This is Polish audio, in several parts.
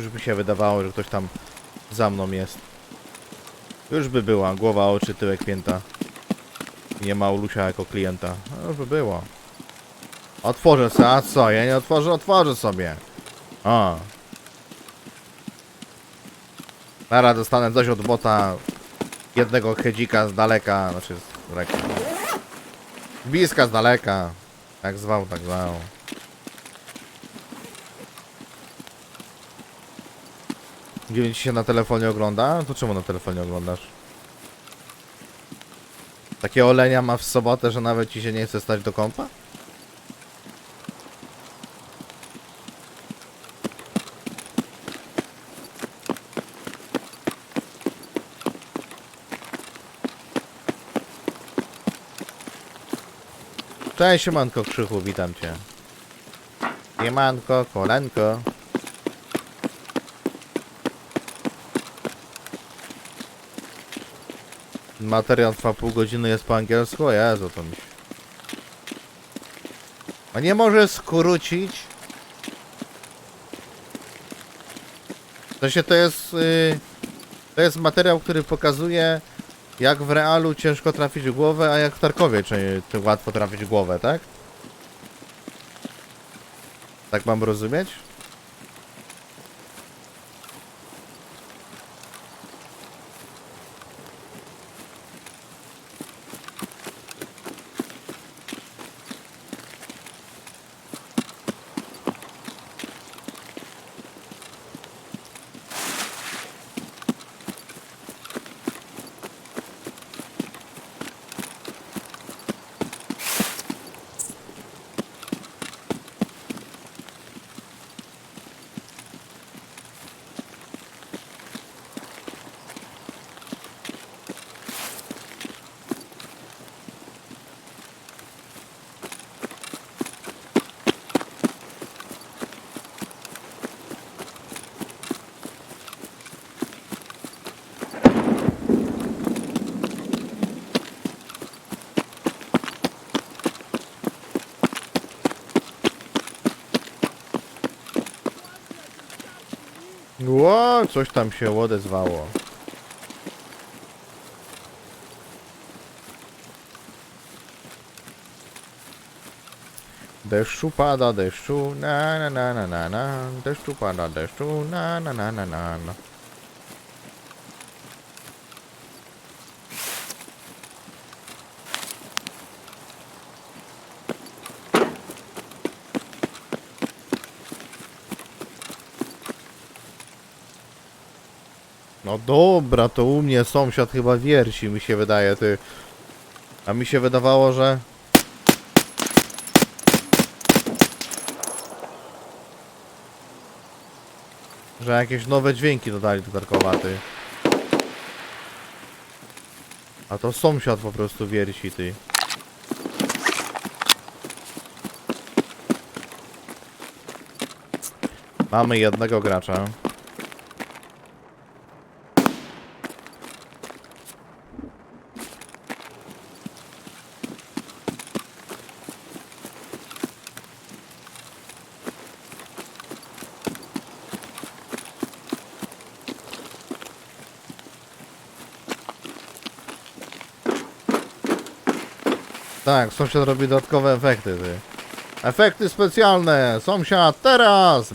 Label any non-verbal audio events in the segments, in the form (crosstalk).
Już by się wydawało, że ktoś tam za mną jest. Już by była, głowa, oczy, tyłek, pięta. Nie ma Ulusia jako klienta. No, już by było. Otworzę sobie, a co? Ja nie otworzę, otworzę sobie. O. Zaraz dostanę coś od bota jednego hedzika z daleka, znaczy z reka. Bliska z daleka. Tak zwał, tak zwał. Gdzie ci się na telefonie ogląda? To czemu na telefonie oglądasz? Takie olenia ma w sobotę, że nawet ci się nie chce stać do kąpa? Cześć, siemanko Krzychu, witam cię. Siemanko, kolenko. Materiał trwa pół godziny, jest po angielsku? O Jezu, to mi się... A nie może skrócić? W to jest... Yy, to jest materiał, który pokazuje jak w realu ciężko trafić w głowę, a jak w Tarkowie czy, czy łatwo trafić w głowę, tak? Tak mam rozumieć? Coś tam się odezwało. Deszczu pada, deszczu, na na na na na na, deszczu pada, deszczu, na na na na na na. No dobra, to u mnie sąsiad chyba wierci, mi się wydaje, ty. A mi się wydawało, że... Że jakieś nowe dźwięki dodali do Tarkowa, ty. A to sąsiad po prostu wierci, ty. Mamy jednego gracza. Tak, sąsiad robi dodatkowe efekty, ty. Efekty specjalne! Sąsiad, teraz!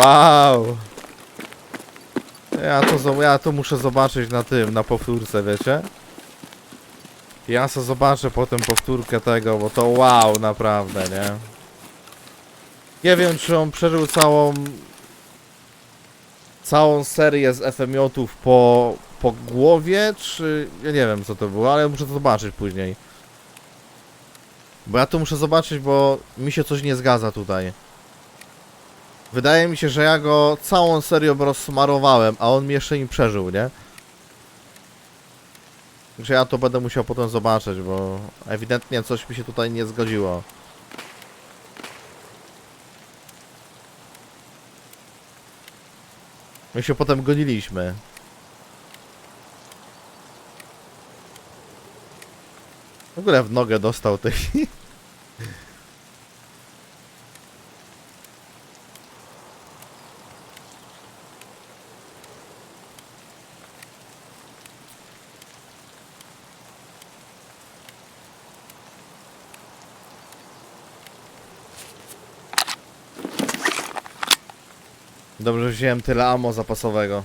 Wow. Ja to, ja to muszę zobaczyć na tym, na powtórce, wiecie? Ja sobie zobaczę potem powtórkę tego, bo to wow, naprawdę, nie? Nie wiem, czy on przeżył całą... Całą serię z FMJ-ów po, po głowie, czy... Ja nie wiem, co to było, ale muszę to zobaczyć później. Bo ja to muszę zobaczyć, bo mi się coś nie zgadza tutaj. Wydaje mi się, że ja go całą serią rozsmarowałem, a on mi jeszcze nie przeżył, nie? Że ja to będę musiał potem zobaczyć, bo ewidentnie coś mi się tutaj nie zgodziło. My się potem goniliśmy. W ogóle w nogę dostał tej. (laughs) Dobrze, że wziąłem tyle ammo zapasowego.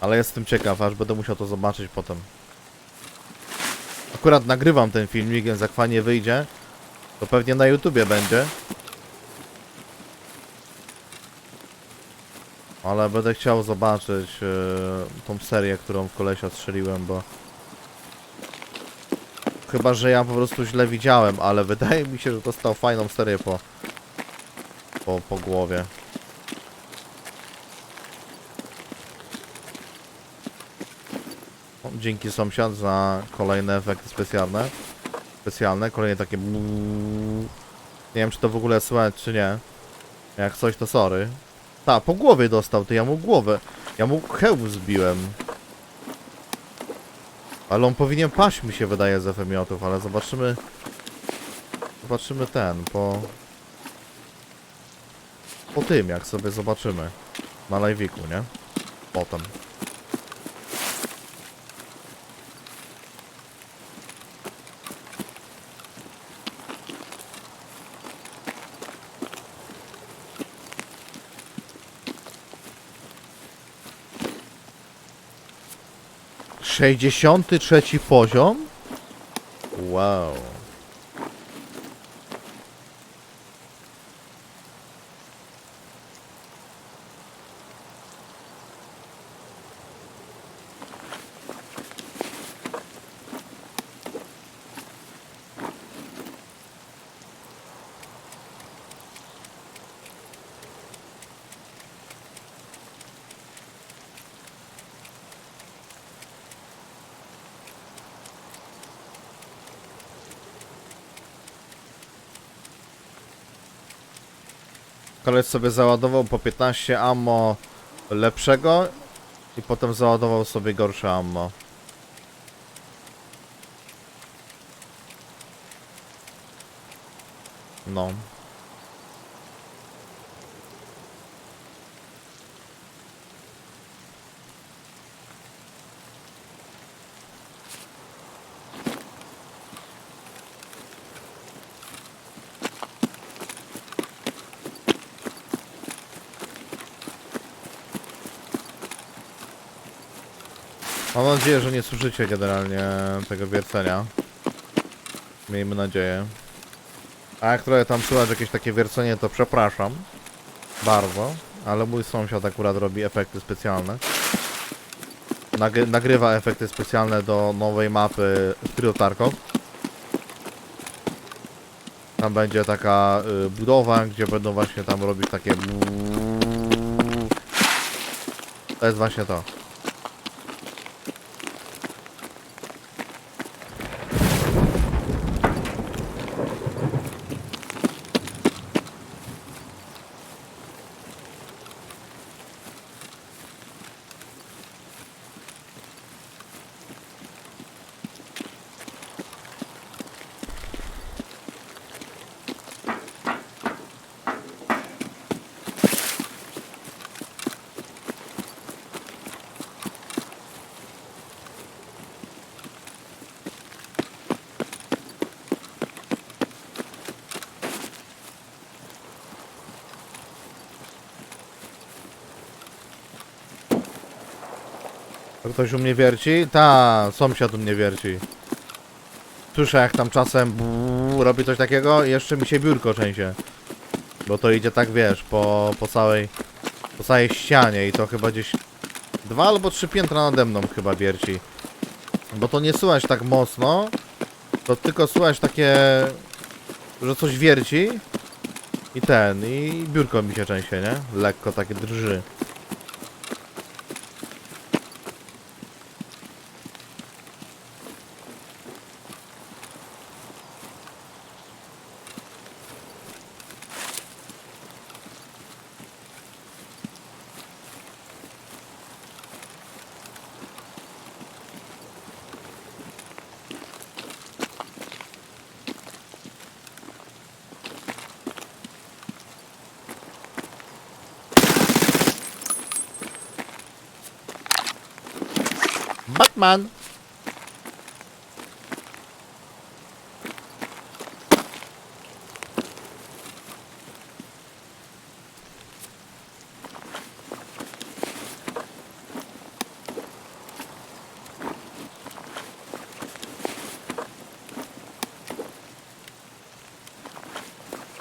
Ale jestem ciekaw, aż będę musiał to zobaczyć potem. Akurat nagrywam ten filmik, więc jak fajnie wyjdzie, to pewnie na YouTubie będzie. Ale będę chciał zobaczyć e, tą serię, którą w kolesia strzeliłem, bo... Chyba, że ja po prostu źle widziałem, ale wydaje mi się, że dostał fajną serię po, po, po głowie. Dzięki sąsiad za kolejne efekty specjalne. Specjalne, kolejne takie. Nie wiem, czy to w ogóle słychać, czy nie. Jak coś, to sorry. Ta, po głowie dostał, ty ja mu głowę. Ja mu hełm zbiłem. Ale on powinien paść mi się wydaje z FMJ-ów, ale zobaczymy. Zobaczymy ten, po... Po tym, jak sobie zobaczymy. Na live'iku, nie? Potem. Sześćdziesiąty trzeci poziom? Wow. Koleś sobie załadował po 15 ammo lepszego i potem załadował sobie gorsze ammo. No. Mam nadzieję, że nie słyszycie generalnie tego wiercenia. Miejmy nadzieję. A jak trochę tam słychać jakieś takie wiercenie, to przepraszam. Bardzo. Ale mój sąsiad akurat robi efekty specjalne. Nagry nagrywa efekty specjalne do nowej mapy Trio Tarkov. Tam będzie taka y, budowa, gdzie będą właśnie tam robić takie... To jest właśnie to. To ktoś u mnie wierci? Ta, sąsiad u mnie wierci. Słyszę jak tam czasem robi coś takiego i jeszcze mi się biurko trzęsie. Bo to idzie tak, wiesz, po, po całej po całej ścianie i to chyba gdzieś dwa albo trzy piętra nade mną chyba wierci. Bo to nie słychać tak mocno, to tylko słychać takie, że coś wierci i ten, i biurko mi się trzęsie, nie? Lekko takie drży. Batman!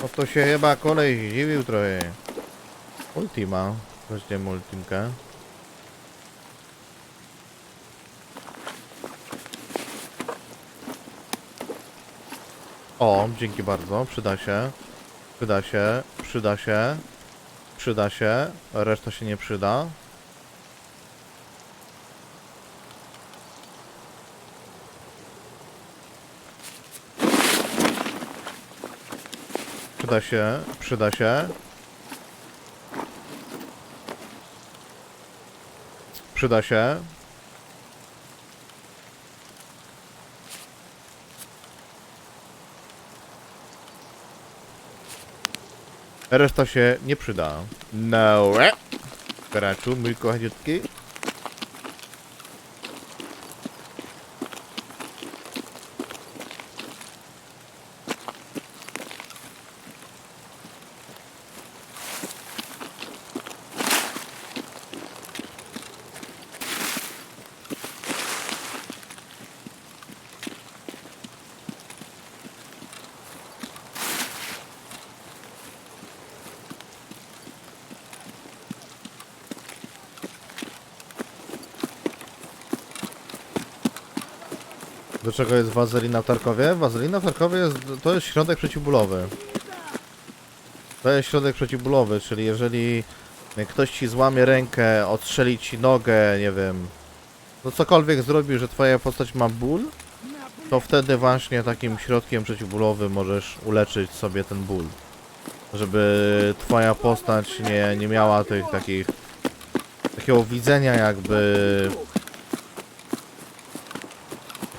No to się chyba kolej zdziwił trochę. Ultima. Weźmiemy ultimkę. O, dzięki bardzo, przyda się. Przyda się, przyda się. Przyda się, reszta się nie przyda. Przyda się, przyda się. Przyda się. Reszta się nie przyda. No. Graczu, mój kochaniutki. Czego jest wazelina w Tarkowie? Wazelina w Tarkowie jest, to jest środek przeciwbólowy. To jest środek przeciwbólowy, czyli jeżeli ktoś ci złamie rękę, odstrzeli ci nogę, nie wiem, no cokolwiek zrobi, że twoja postać ma ból, to wtedy właśnie takim środkiem przeciwbólowym możesz uleczyć sobie ten ból. Żeby twoja postać nie, nie miała tych takich takiego widzenia jakby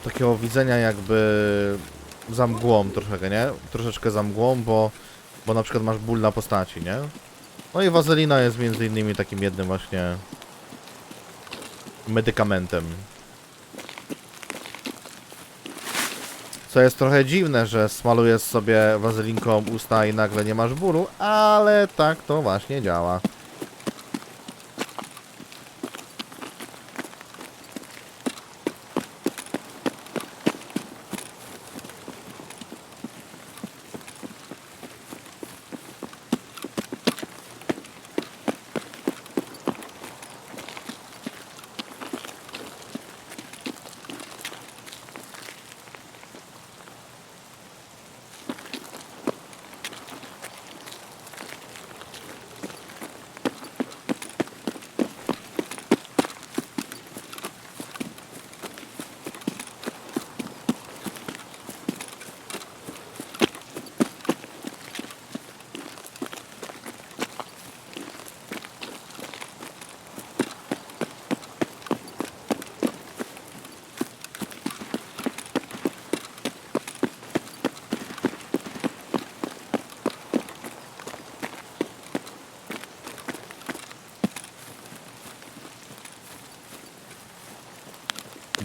takiego widzenia jakby za mgłą troszeczkę, nie? Troszeczkę za mgłą, bo, bo na przykład masz ból na postaci, nie? No i wazelina jest między innymi takim jednym właśnie medykamentem. Co jest trochę dziwne, że smalujesz sobie wazelinką usta i nagle nie masz bólu, ale tak to właśnie działa.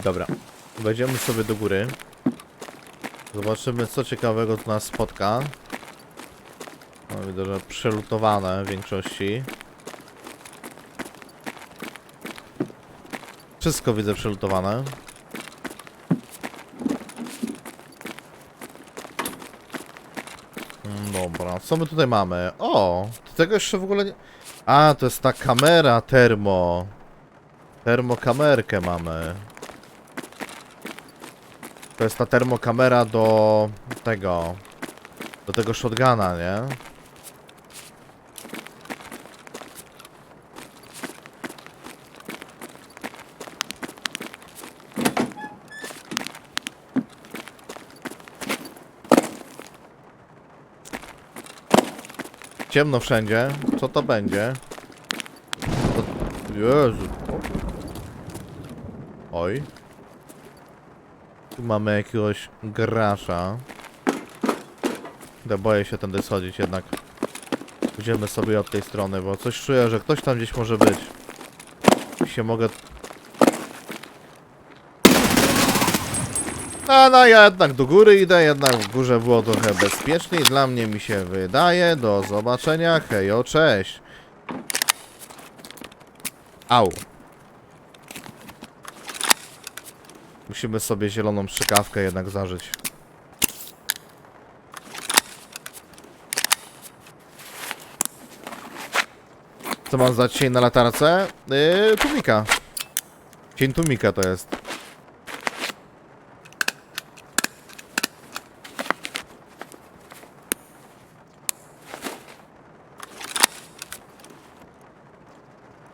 Dobra, wejdziemy sobie do góry. Zobaczymy co ciekawego tu nas spotka. No, widzę, że przelutowane w większości. Wszystko widzę przelutowane. Mm, Dobra, co my tutaj mamy? O, tego jeszcze w ogóle nie... A, to jest ta kamera termo. Termokamerkę mamy. To jest ta termokamera do tego. Do tego shotguna, nie? Ciemno wszędzie. Co to będzie? To... Jezu. Oj. Tu mamy jakiegoś grasza. Ja boję się tędy schodzić jednak. Pójdziemy sobie od tej strony, bo coś czuję, że ktoś tam gdzieś może być. I się mogę... A no ja jednak do góry idę, jednak w górze było trochę bezpieczniej. Dla mnie mi się wydaje. Do zobaczenia. Hejo, cześć. Au. Musimy sobie zieloną strzykawkę jednak zażyć. Co mam zdać dzisiaj na latarce? Yy, tumika. Cień tumika to jest.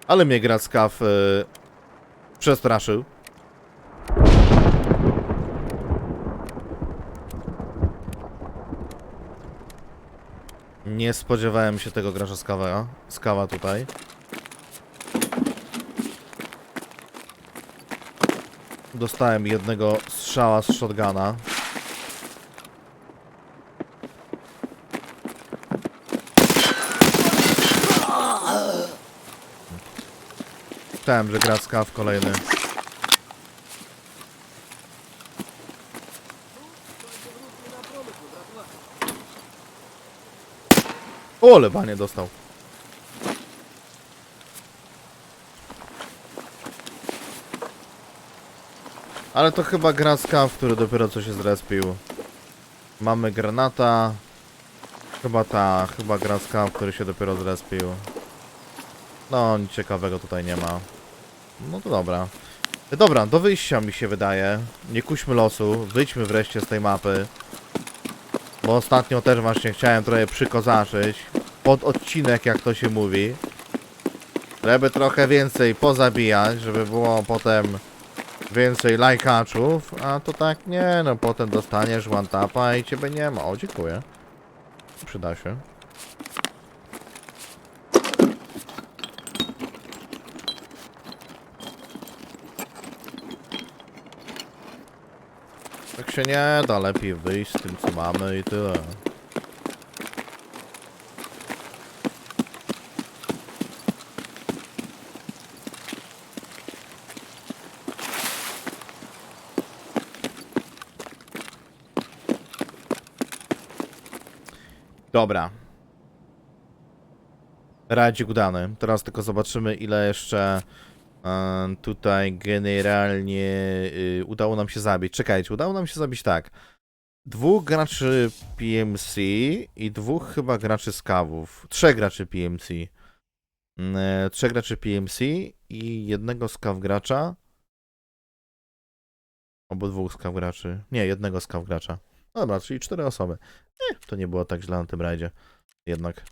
Ale mnie Grackaw yy, przestraszył. Nie spodziewałem się tego gracza z kawa, z kawa tutaj. Dostałem jednego strzała z shotguna. Myślałem, że gra z kaw kolejny. O, lebanie dostał. Ale to chyba gra z kaw, który dopiero co się zrespił. Mamy granata. Chyba ta, chyba gra z kaw, który się dopiero zrespił. No, nic ciekawego tutaj nie ma. No to dobra. Dobra, do wyjścia mi się wydaje. Nie kuśmy losu, wyjdźmy wreszcie z tej mapy. Bo ostatnio też właśnie chciałem trochę przykozaszyć. Pod odcinek, jak to się mówi. Żeby trochę więcej pozabijać, żeby było potem więcej lajkaczów. A to tak nie, no potem dostaniesz one tapa i ciebie nie ma. O, dziękuję. Przyda się. Tak się nie da, lepiej wyjść z tym co mamy i tyle. Dobra. Radzik udany. Teraz tylko zobaczymy ile jeszcze e, tutaj generalnie y, udało nam się zabić. Czekajcie, udało nam się zabić tak. Dwóch graczy PMC i dwóch chyba graczy skawów. Trzech graczy PMC. Mm, E, trzech graczy PMC i jednego skaw gracza. Dwóch skaw graczy. Nie, jednego skaw gracza. Dobra, czyli cztery osoby. Eh, to nie było tak źle na tym rajdzie. Jednak.